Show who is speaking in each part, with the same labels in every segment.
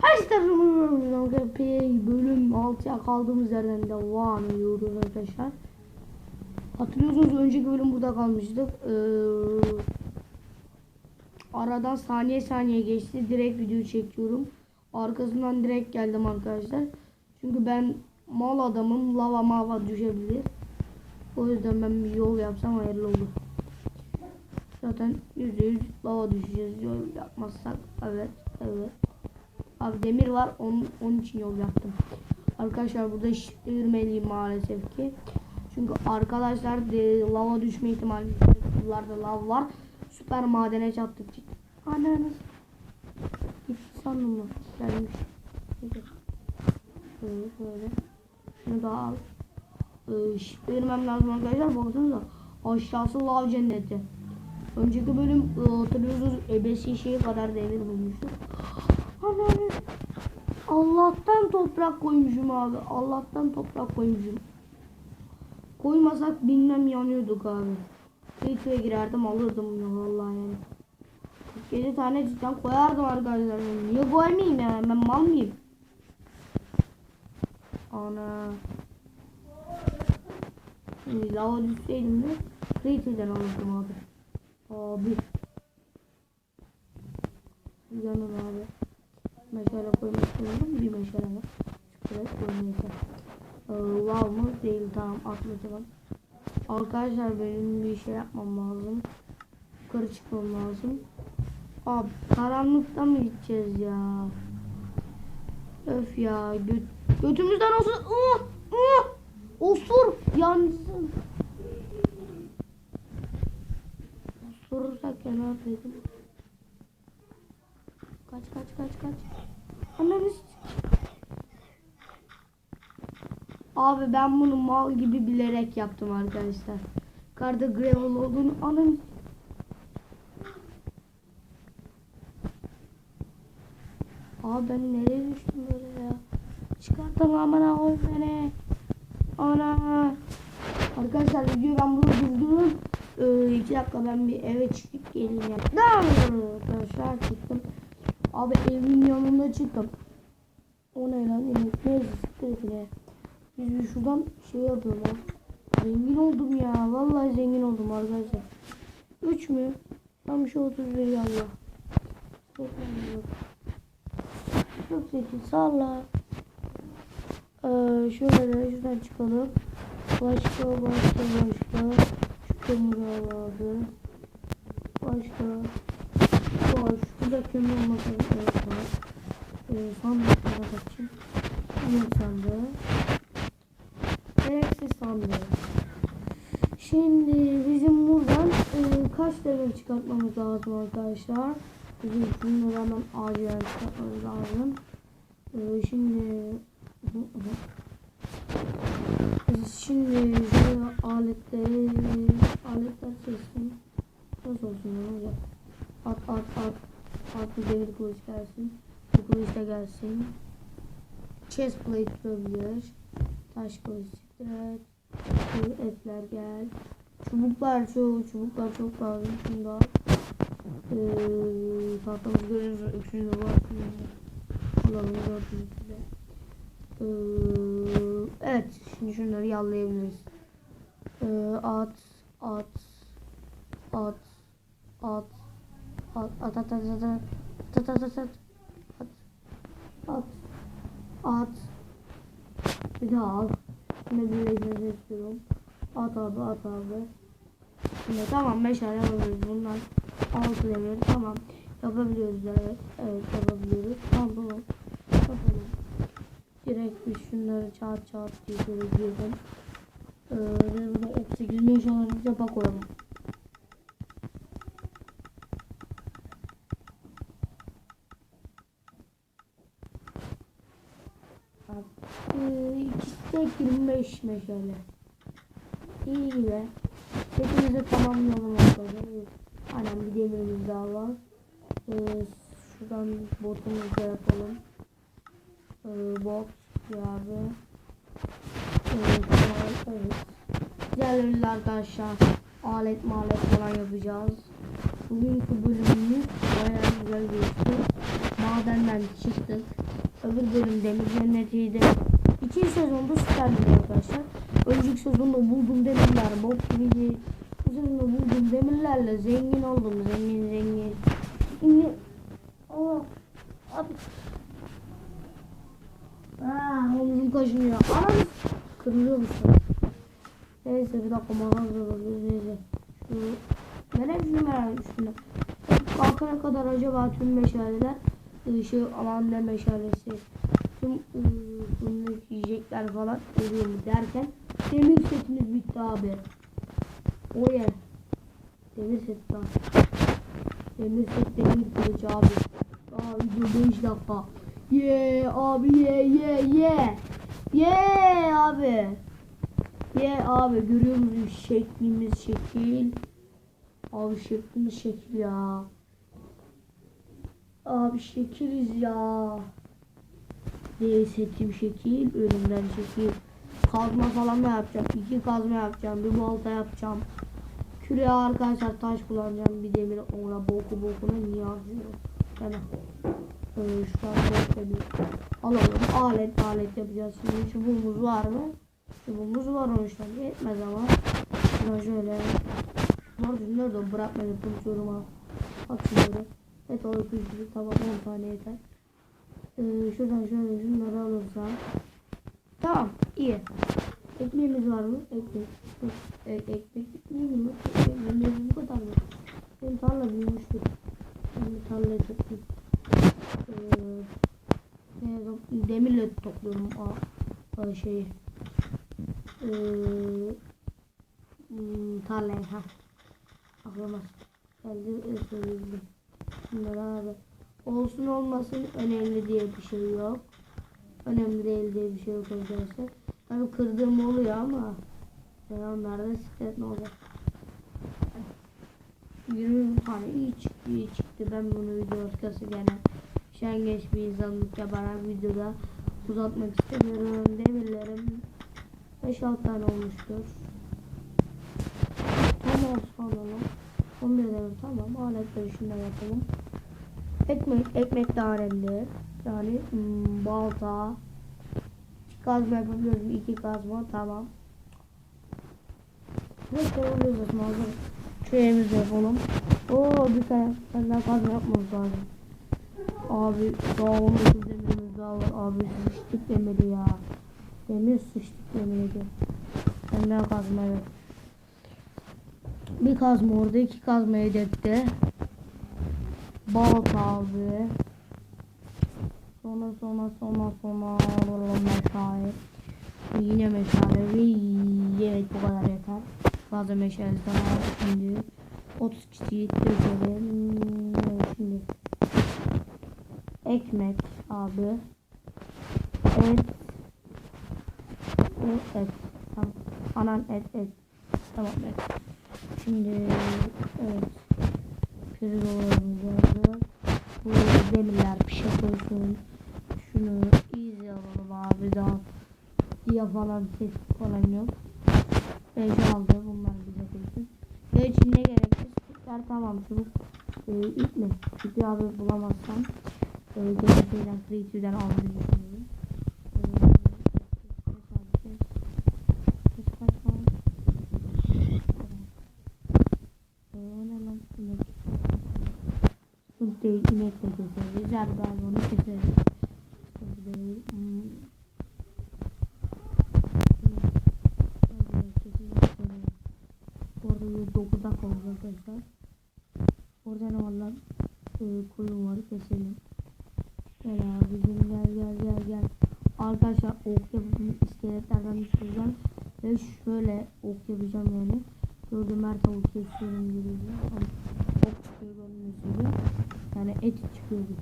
Speaker 1: Hashtag bölüm 6'ya kaldığımız yerden devam ediyoruz arkadaşlar. Hatırlıyorsunuz önceki bölüm burada kalmıştık. Ee, aradan saniye saniye geçti. Direkt video çekiyorum. Arkasından direkt geldim arkadaşlar. Çünkü ben mal adamım. Lava mava düşebilir. O yüzden ben bir yol yapsam hayırlı olur. Zaten %100 lava düşeceğiz. Yol yapmazsak evet evet. Abi demir var. Onun, onun için yol yaptım. Arkadaşlar burada şişirmeliyim maalesef ki. Çünkü arkadaşlar de, lava düşme ihtimali. Buralarda lav var. Süper madene çattık. Ananız. Gitti sandım mı? Gelmiş. Neyse. Böyle böyle. Şunu da al. Ee, şişirmem lazım arkadaşlar. Baksanıza. Aşağısı lav cenneti. Önceki bölüm e, hatırlıyorsunuz ebesi şeyi kadar demir bulmuştuk. Ananı. Allah'tan toprak koymuşum abi. Allah'tan toprak koymuşum. Koymasak bilmem yanıyorduk abi. Kıyıya girerdim alırdım ya vallahi yani. 47 tane cidden koyardım arkadaşlar. Niye koymayayım ya? Ben mal mıyım? Ana. Şimdi lava düşseydim de Creative'den alırdım abi. Abi. Yanın abi. Meşale koymak istiyorum. Bir meşale var. Şuraya koymayacağım. Ee, wow mu? Değil tamam atlatalım. Arkadaşlar benim bir şey yapmam lazım. Yukarı çıkmam lazım. Abi karanlıkta mı gideceğiz ya? Öf ya. Göt götümüzden olsun. Uh, uh, osur yansın. Osurursak yanar dedim. Kaç. Ananı Abi ben bunu mal gibi bilerek yaptım arkadaşlar. Karda gravel olduğunu ananı Abi ben nereye düştüm böyle ya? Çıkartın amına koy beni. Ana. Arkadaşlar videoyu ben burada durdururum. Ee, iki dakika ben bir eve çıkıp geleyim ya. Arkadaşlar çıktım. Abi evin yanında çıktım. O ne lan? Ne ya. Biz şuradan şey yapıyorum ya. Zengin oldum ya. Vallahi zengin oldum arkadaşlar. 3 mü? Tam şu 31 ya Allah. Çok zeki salla. Ee, şöyle de şuradan çıkalım. Başka başka başka. Şu kömür alalım. Başka. Var. Şurada kömür olması evet var. Ee, sandıklara bakayım. Kömür sandığı. Gereksiz sandığı. Şimdi bizim buradan e, kaç level çıkartmamız lazım arkadaşlar? Bizim bunları hemen acilen çıkartmamız lazım. E, şimdi şimdi şu aletleri aletler seçsin. Nasıl olsun ya hocam? At at at. Bir demir kılıç gelsin. Bu kılıç da gelsin. Chest plate durabilir. Taş kılıç siktir et. Bu etler gel. Çubuklar çok, çubuklar çok lazım. Şunu da. Ee, tahtamız görüyoruz. Üçüncü var. Alalım dördüncü de. Ee, evet. Şimdi şunları yallayabiliriz. Ee, at, at, at, at, at, at, at, at, at, at, at, at, at, at, at, bir daha al. Şimdi birleşmesi istiyorum. At abi, at abi. Şimdi tamam meşale yapabiliyoruz. Bundan 6 demir. Tamam. Yapabiliyoruz evet. Evet yapabiliyoruz. Tamam tamam. Yapalım. Direkt biz şunları çat çat diye şöyle girdim. Ee, ve burada 38 meşaleleri capa koyalım. Abi, ee, ikisi de 25 meşale. İyi gibi. Hepimizi tamamlayalım arkadaşlar. Aynen bir demirimiz daha var. Ee, şuradan botumuzu da yapalım. Ee, bot abi. Tamam, evet. Diğerleriyle arkadaşlar alet malet falan yapacağız. Bugünkü bölümümüz bayağı güzel geçti. Madenden çıktık. Öbür bölüm Demir Cenneti'ydi. İkinci sezonda süperdi arkadaşlar. Önceki sezonda buldum demirler bok gibiydi. Bu sezonda buldum demirlerle zengin oldum. Zengin zengin. Şimdi Aa, abi. Aa, omzum kaşınıyor. Anam kırılıyor bu. Neyse bir dakika mağaza alıyoruz. Neyse. Şu ben hep şunu merak üstünde. Kalkana kadar acaba tüm meşaleler ışığı alan ne meşalesi tüm ıı, yiyecekler falan oluyor derken demir setimiz bitti abi. O ye. Demir set lan. Demir set demir kılıç abi. Daha video 5 dakika. Ye abi ye ye ye. Ye abi. Ye abi görüyor musun şeklimiz şekil. Abi şeklimiz şekil ya. Abi şekiliz ya. Diye seçim şekil, önümden şekil. Kazma falan da yapacağım. iki kazma yapacağım. Bir balta yapacağım. Küreye arkadaşlar taş kullanacağım. Bir demir ona boku bokuna niye harcıyorum? Hemen. Ee, şu an böyle bir alalım. Alet alet yapacağız. Şimdi çubuğumuz var mı? Çubuğumuz var o yüzden yetmez ama. Şuna şöyle. Var nerede bırakmayı konuşuyorum ha. Bak. Evet o öpücüğü tamam 10 tane yeter. Ee, şuradan şöyle şunları alırsam. Tamam iyi. Ekmeğimiz var mı? Ekmek. E, ekmek ekmeği mi? Ekmeğimiz bu kadar mı? Benim tarla büyümüştür. Ben bir tarlayı toplayayım. Ee? Demirle topluyorum o, o şeyi. Ee, hmm, tarlayı ha. Aklıma geldi. e, Söyledim. Bunlar abi. Olsun olmasın önemli diye bir şey yok. Önemli değil diye bir şey yok arkadaşlar. Tabi kırdığım oluyor ama ya onlarda siklet ne olacak? 20 tane iyi çıktı iyi çıktı. Ben bunu video arkası gene şengeç bir insanlık yaparak videoda uzatmak istemiyorum. Demirlerim 5-6 tane olmuştur. Tamam sonra 11 demir tamam. Aletleri şundan yapalım. Ekmek, ekmek de önemli. Yani hmm, balta. Kazma yapabiliyoruz. İki kazma tamam. Ne koyuyoruz hazır. Şu evimizi yapalım. Oo bir tane senden kazma yapmamız lazım. Abi daha 19 demirimiz daha var. Abi sıçtık demiri ya. Demir sıçtık demiri. Senden kazma yok. Bir kazma orada iki kazma hedefte. Balta abi. Sonra sonra sonra sonra meşale. Yine meşale ve evet bu kadar yeter. Fazla meşale daha şimdi 30 kişiyi dökelim. Evet, Şimdi ekmek abi. Et. Et et. Tamam. Anan et et. Tamam et. Şimdi evet. Pirzolamız vardı. Bu demirler pişe koysun. Şunu easy alalım abi daha diye falan ses falan yok. 5 aldı bunlar bize koysun. Ve için ne gerekli? Sütler tamam çubuk. Ee, ip mi? İpi abi bulamazsam e, gerekirden Creative'den almayı keseriz. Zerber onu keseriz. Sıkıntı değil. Hmm. Evet, keseceğiz seni. Orada bir 9 dakika oldu arkadaşlar. Orada ne var lan? Ee, koyun var keselim. Et çıkıyor gibi.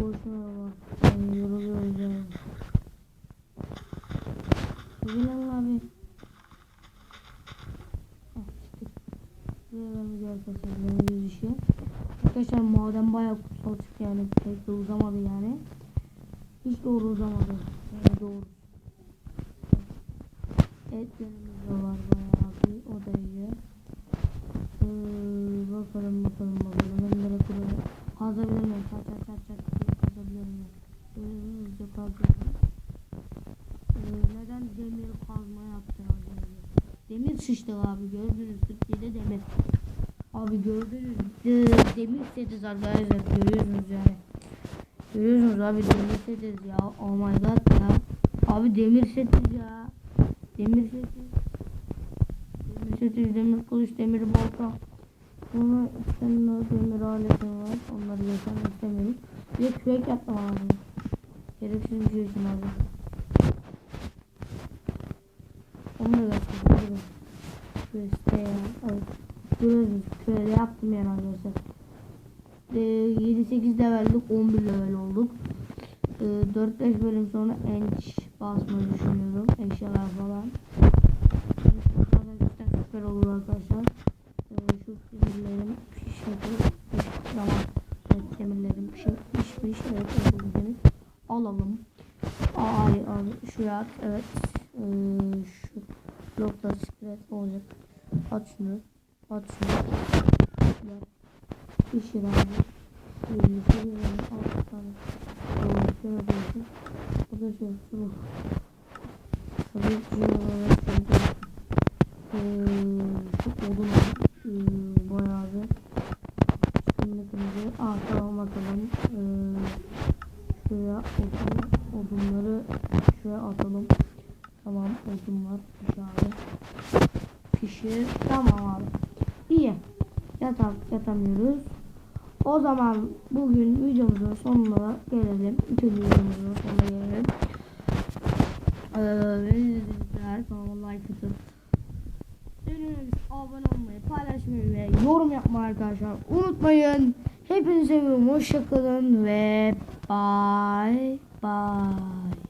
Speaker 1: Boşuna bak. Yani yoruluyoruz yani. Bugün abi. Arkadaşlar yüz işi. Arkadaşlar maden bayağı kutsal çıktı yani pek de uzamadı yani. Hiç doğru uzamadı. Yani doğru. Et yanımızda işte abi gördünüz Türkiye'de demir. Abi gördünüz de- demir setiz arkadaşlar görüyorsunuz yani. Görüyorsunuz abi demir setiz ya. Oh my god ya. Abi demir setiz ya. Demir setiz. Demir setiz, demir kılıç, demir balta. Sonra o demir aletin var. Onları geçen istemiyorum. Bir de kürek yapmam lazım. Gereksiz bir şey için abi. Onu da göstereyim. Evet. Görüyorsunuz. Şöyle yaptım yani arkadaşlar. Ee, 7-8 leveldik 11 level olduk. Ee, 4-5 bölüm sonra enç basmayı düşünüyorum. Eşyalar falan. Cidden süper olur arkadaşlar. Ee, şu demirlerim pişmedi. Tamam. Evet demirlerim pişmiş. pişmiş. Evet öyle Alalım. Hayır abi şuraya at. Evet. Ee, şu bloklar siklet olacak. At şunu. At şunu. Yap. Pişir abi. Şöyle şöyle alt tane. Şöyle şöyle olsun. O da şöyle şöyle. Tabii ki olarak şöyle. Ee, şu odun var. Ee, bayağı bir. Şimdi kırmızı. Aa tamam atalım. Ee, şuraya odun, odunları şuraya atalım. Tamam odun var. Aşağıda. Pişir. Tamam abi. İyi. Yatak yatamıyoruz. O zaman bugün videomuzun sonuna gelelim. İkinci videomuzun sonuna gelelim. Kanalıma like atıp Beğenmeyi, abone olmayı, paylaşmayı ve yorum yapmayı arkadaşlar unutmayın. Hepinizi seviyorum. Hoşçakalın ve bye bye.